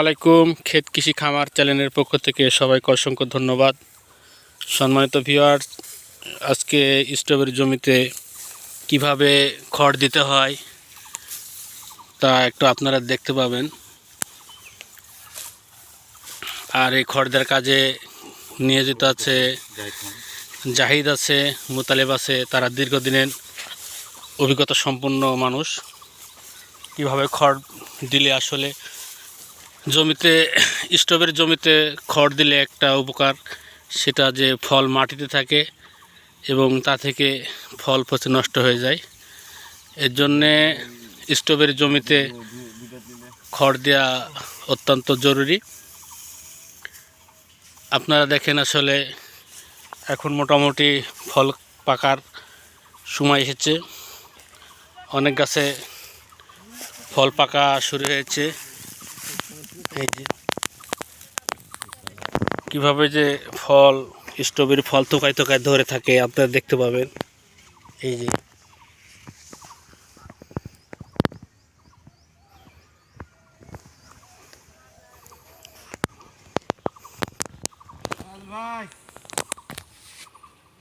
আলাইকুম ক্ষেত কৃষি খামার চ্যানেলের পক্ষ থেকে সবাইকে অসংখ্য ধন্যবাদ। সম্মানিত ভিউয়ার আজকে স্ট্রবেরি জমিতে কীভাবে খড় দিতে হয়, তা একটু আপনারা দেখতে পাবেন। আর এই খড় দেওয়ার কাজে নিয়োজিত আছে জাহিদ আছে, মুতালেব আছে, তারা দীর্ঘদিনের অভিজ্ঞতা সম্পন্ন মানুষ। কীভাবে খড় দিলে আসলে জমিতে, স্টোভের জমিতে খড় দিলে একটা উপকার, সেটা যে ফল মাটিতে থাকে এবং তা থেকে ফল পচে নষ্ট হয়ে যায়। এর জন্যে স্টোভের জমিতে খড় দেওয়া অত্যন্ত জরুরি। আপনারা দেখেন আসলে এখন মোটামুটি ফল পাকার সময় এসেছে। অনেক গাছে ফল পাকা শুরু হয়েছে। এই যে কীভাবে যে ফল স্ট্রবেরি ফল থোকায় থোকায় ধরে থাকে আপনারা দেখতে পাবেন। এই যে। ভাই